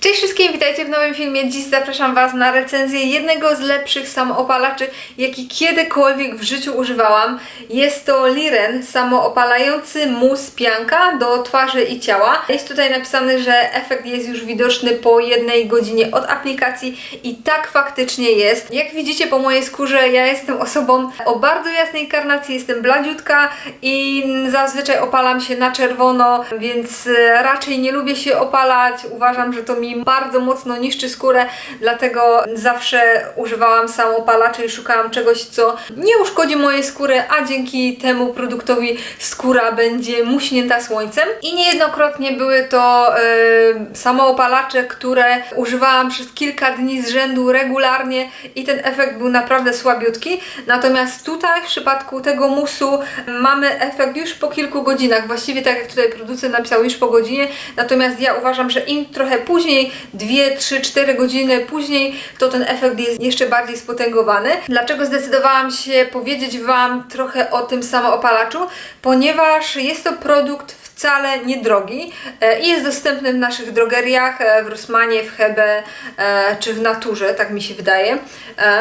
Cześć wszystkim, witajcie w nowym filmie. Dziś zapraszam Was na recenzję jednego z lepszych samoopalaczy, jaki kiedykolwiek w życiu używałam. Jest to Liren, samoopalający mus pianka do twarzy i ciała. Jest tutaj napisane, że efekt jest już widoczny po jednej godzinie od aplikacji i tak faktycznie jest. Jak widzicie po mojej skórze, ja jestem osobą o bardzo jasnej karnacji, jestem bladziutka i zazwyczaj opalam się na czerwono, więc e, raczej nie lubię się opalać. Uważam, że to mi bardzo mocno niszczy skórę, dlatego zawsze używałam samoopalaczy i szukałam czegoś, co nie uszkodzi mojej skóry, a dzięki temu produktowi skóra będzie muśnięta słońcem. I niejednokrotnie były to e, samoopalacze, które używałam przez kilka dni z rzędu regularnie i ten efekt był naprawdę słabiutki. Natomiast tutaj w przypadku tego musu mamy efekt już po kilku godzinach, właściwie tak jak tutaj producent napisał już po godzinie, natomiast ja uważam, że im trochę później, 2, 3, 4 godziny później, to ten efekt jest jeszcze bardziej spotęgowany. Dlaczego zdecydowałam się powiedzieć Wam trochę o tym samoopalaczu? Ponieważ jest to produkt wcale niedrogi e, i jest dostępny w naszych drogeriach, e, w Rossmanie, w Hebe e, czy w Naturze, tak mi się wydaje.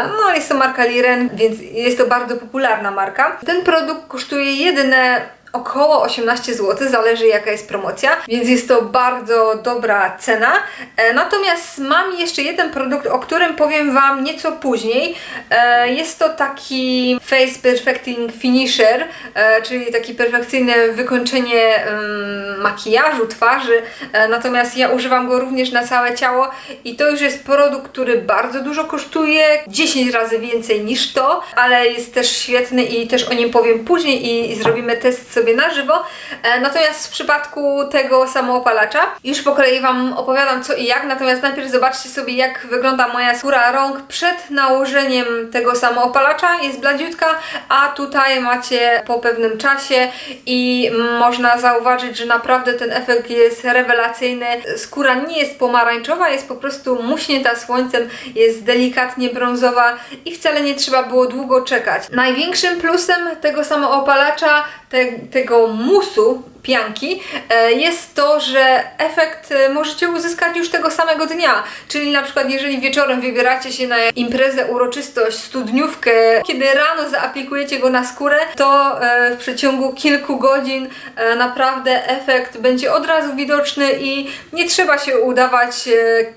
No, jest to marka Liren, więc jest to bardzo popularna marka. Ten produkt kosztuje jedyne około 18 zł, zależy jaka jest promocja, więc jest to bardzo dobra cena. E, Natomiast mam jeszcze jeden produkt, o którym powiem Wam nieco później. E, Jest to taki Face Perfecting Finisher, e, czyli takie perfekcyjne wykończenie em, makijażu, twarzy. Natomiast ja używam go również na całe ciało i to już jest produkt, który bardzo dużo kosztuje, 10 razy więcej niż to, ale jest też świetny i też o nim powiem później i, i zrobimy test sobie na żywo. E, Natomiast w przypadku tego samoopalacza już po kolei Wam opowiadam co i jak, natomiast najpierw zobaczcie sobie jak wygląda moja skóra rąk przed nałożeniem tego samoopalacza. Jest bladziutka, a tutaj macie po pewnym czasie i można zauważyć, że naprawdę ten efekt jest rewelacyjny. Skóra nie jest pomarańczowa, jest po prostu muśnięta słońcem, jest delikatnie brązowa i wcale nie trzeba było długo czekać. Największym plusem tego samoopalacza, te, tego musu pianki e, jest to, że efekt e, możecie uzyskać już tego samego dnia. Czyli na przykład jeżeli wieczorem wybieracie się na imprezę, uroczystość, studniówkę, kiedy rano zaaplikujecie go na skórę, to e, w przeciągu kilku godzin naprawdę efekt będzie od razu widoczny i nie trzeba się udawać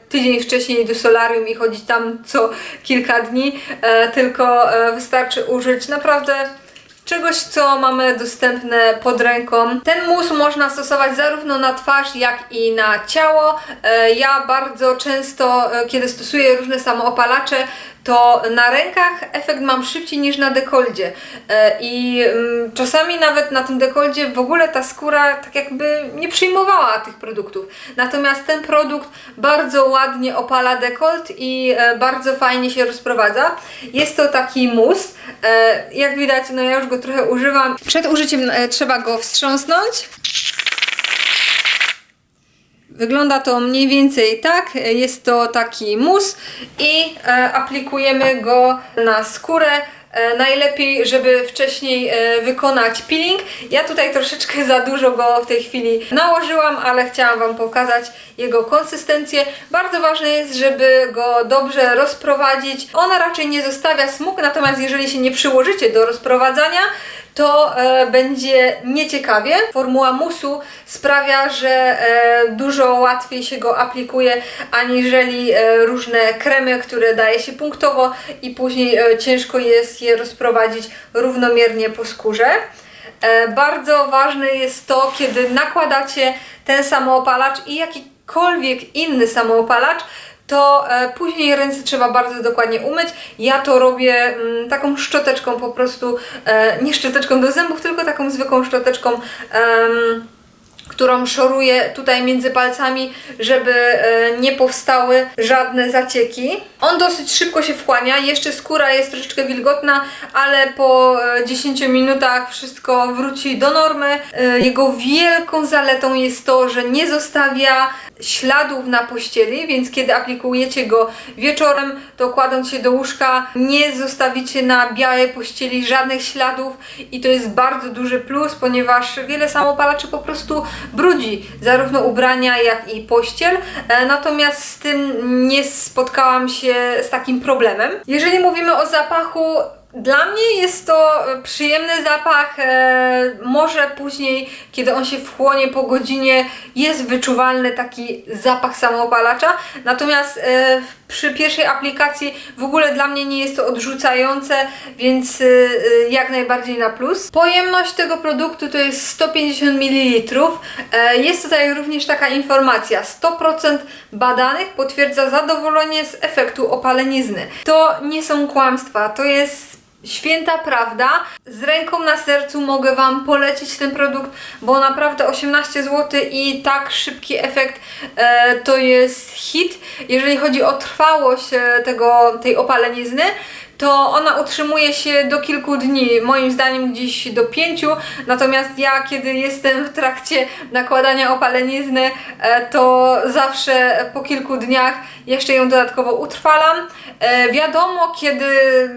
tydzień wcześniej do solarium i chodzić tam co kilka dni, tylko wystarczy użyć naprawdę czegoś, co mamy dostępne pod ręką. Ten mus można stosować zarówno na twarz, jak i na ciało. E, Ja bardzo często, e, kiedy stosuję różne samoopalacze, to na rękach efekt mam szybciej niż na dekoldzie. E, I mm, czasami nawet na tym dekoldzie w ogóle ta skóra tak jakby nie przyjmowała tych produktów. Natomiast ten produkt bardzo ładnie opala dekolt i e, bardzo fajnie się rozprowadza. Jest to taki mus. E, Jak widać, no ja już go trochę używam. Przed użyciem trzeba go wstrząsnąć. Wygląda to mniej więcej tak. Jest to taki mus i e, aplikujemy go na skórę. E, najlepiej, żeby wcześniej e, wykonać peeling. Ja tutaj troszeczkę za dużo go w tej chwili nałożyłam, ale chciałam Wam pokazać jego konsystencję. Bardzo ważne jest, żeby go dobrze rozprowadzić. Ona raczej nie zostawia smug, natomiast jeżeli się nie przyłożycie do rozprowadzania, to e, będzie nieciekawie. Formuła musu sprawia, że e, dużo łatwiej się go aplikuje, aniżeli e, różne kremy, które daje się punktowo i później e, ciężko jest je rozprowadzić równomiernie po skórze. E, bardzo ważne jest to, kiedy nakładacie ten samoopalacz i jakikolwiek inny samoopalacz, to e, później ręce trzeba bardzo dokładnie umyć. Ja to robię mm, taką szczoteczką po prostu, e, nie szczoteczką do zębów, tylko taką zwykłą szczoteczką. em, którą szoruję tutaj między palcami, żeby e, nie powstały żadne zacieki. On dosyć szybko się wchłania, jeszcze skóra jest troszeczkę wilgotna, ale po e, 10 minutach wszystko wróci do normy. E, Jego wielką zaletą jest to, że nie zostawia śladów na pościeli, więc kiedy aplikujecie go wieczorem, to kładąc się do łóżka, nie zostawicie na białej pościeli żadnych śladów i to jest bardzo duży plus, ponieważ wiele samopalaczy po prostu brudzi zarówno ubrania, jak i pościel. E, natomiast z tym nie spotkałam się z takim problemem. Jeżeli mówimy o zapachu, dla mnie jest to e, przyjemny zapach. E, może później, kiedy on się wchłonie po godzinie, jest wyczuwalny taki zapach samoopalacza. Natomiast e, przy pierwszej aplikacji w ogóle dla mnie nie jest to odrzucające, więc e, e, jak najbardziej na plus. Pojemność tego produktu to jest 150 ml. E, jest tutaj również taka informacja: 100% badanych potwierdza zadowolenie z efektu opalenizny. To nie są kłamstwa, to jest Święta prawda. Z ręką na sercu mogę Wam polecić ten produkt, bo naprawdę 18 zł i tak szybki efekt e, to jest hit. Jeżeli chodzi o trwałość e, tego, tej opalenizny, to ona utrzymuje się do kilku dni, moim zdaniem gdzieś do pięciu, natomiast ja kiedy jestem w trakcie nakładania opalenizny, e, to zawsze po kilku dniach jeszcze ją dodatkowo utrwalam. E, Wiadomo, kiedy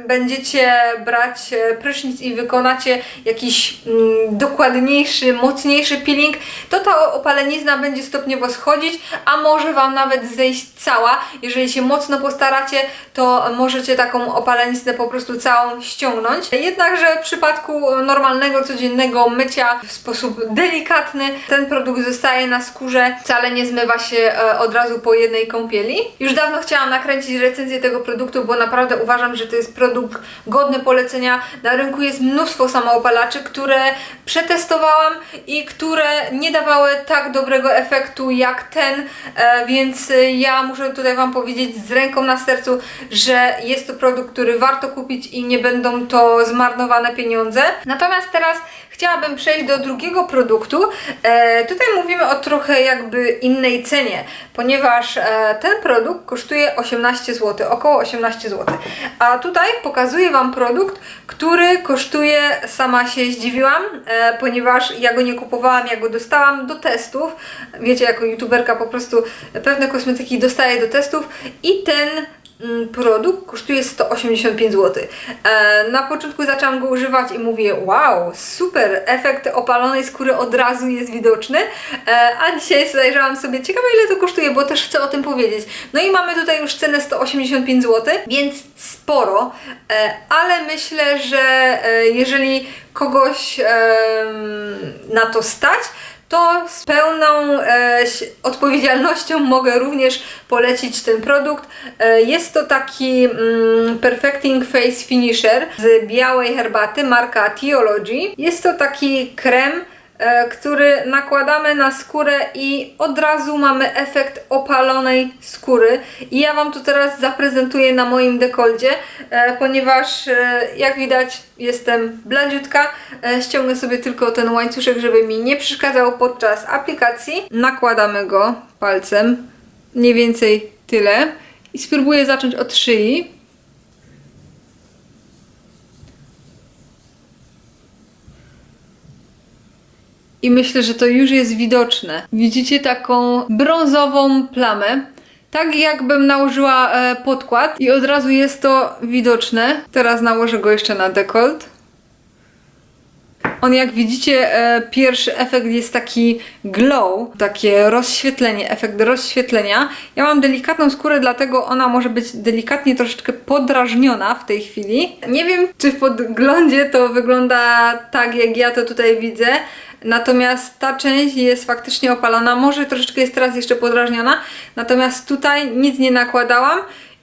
będziecie brać e, prysznic i wykonacie jakiś mm, dokładniejszy, mocniejszy peeling, to ta opalenizna będzie stopniowo schodzić, a może Wam nawet zejść cała. Jeżeli się mocno postaracie, to możecie taką opaleniznę po prostu całą ściągnąć. Jednakże w przypadku normalnego, codziennego mycia w sposób delikatny, ten produkt zostaje na skórze, wcale nie zmywa się e, od razu po jednej kąpieli. Już dawno chciałam nakręcić recenzję tego produktu, bo naprawdę uważam, że to jest produkt godny polecenia. Na rynku jest mnóstwo samoopalaczy, które przetestowałam i które nie dawały tak dobrego efektu jak ten, e, więc ja muszę tutaj Wam powiedzieć z ręką na sercu, że jest to produkt, który warto kupić i nie będą to zmarnowane pieniądze. Zamiast teraz chciałabym przejść do drugiego produktu. E, tutaj mówimy o trochę jakby innej cenie, ponieważ e, ten produkt kosztuje 18 zł, około 18 zł. A tutaj pokazuję Wam produkt, który kosztuje, sama się zdziwiłam, e, ponieważ ja go nie kupowałam, ja go dostałam do testów. Wiecie, jako youtuberka po prostu pewne kosmetyki dostaję do testów i ten produkt kosztuje 185 zł. E, na początku zaczęłam go używać i mówię, wow, super, efekt opalonej skóry od razu jest widoczny, e, a dzisiaj zajrzałam sobie, ciekawe ile to kosztuje, bo też chcę o tym powiedzieć. No i mamy tutaj już cenę 185 zł, więc sporo, e, ale myślę, że jeżeli kogoś na to stać, to z pełną e, odpowiedzialnością mogę również polecić ten produkt. E, jest to taki mm, Perfecting Face Finisher z białej herbaty, marka Theology. Jest to taki krem, który nakładamy na skórę i od razu mamy efekt opalonej skóry. I ja Wam to teraz zaprezentuję na moim dekoldzie, e, ponieważ e, jak widać jestem bladziutka. E, ściągnę sobie tylko ten łańcuszek, żeby mi nie przeszkadzał podczas aplikacji. Nakładamy go palcem, mniej więcej tyle. I spróbuję zacząć od szyi. I myślę, że to już jest widoczne. Widzicie taką brązową plamę. Tak jakbym nałożyła e, podkład i od razu jest to widoczne. Teraz nałożę go jeszcze na dekolt. On jak widzicie, e, pierwszy efekt jest taki glow, takie rozświetlenie, efekt rozświetlenia. Ja mam delikatną skórę, dlatego ona może być delikatnie troszeczkę podrażniona w tej chwili. Nie wiem, czy w podglądzie to wygląda tak, jak ja to tutaj widzę. Natomiast ta część jest faktycznie opalona, może troszeczkę jest teraz jeszcze podrażniona, natomiast tutaj nic nie nakładałam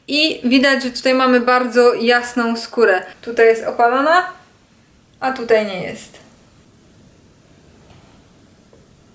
i widać, że tutaj mamy bardzo jasną skórę. Tutaj jest opalona, a tutaj nie jest.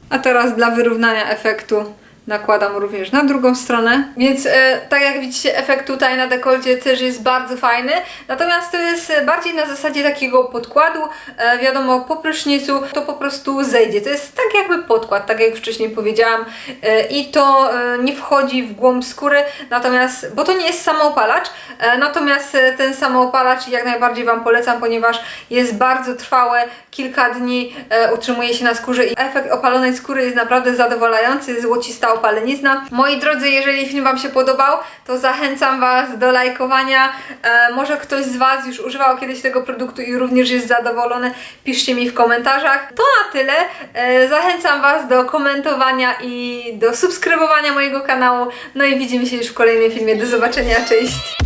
A teraz dla wyrównania efektu nakładam również na drugą stronę. Więc e, tak jak widzicie, efekt tutaj na dekolcie też jest bardzo fajny. Natomiast to jest bardziej na zasadzie takiego podkładu. E, wiadomo, po prysznicu to po prostu zejdzie. To jest tak jakby podkład, tak jak wcześniej powiedziałam. E, I to e, nie wchodzi w głąb skóry, natomiast, bo to nie jest samoopalacz, e, natomiast e, ten samoopalacz jak najbardziej Wam polecam, ponieważ jest bardzo trwałe, kilka dni e, utrzymuje się na skórze i efekt opalonej skóry jest naprawdę zadowalający, złocista opalenizna. Moi drodzy, jeżeli film Wam się podobał, to zachęcam Was do lajkowania. E, może ktoś z Was już używał kiedyś tego produktu i również jest zadowolony. Piszcie mi w komentarzach. To na tyle. E, zachęcam Was do komentowania i do subskrybowania mojego kanału. No i widzimy się już w kolejnym filmie. Do zobaczenia, cześć!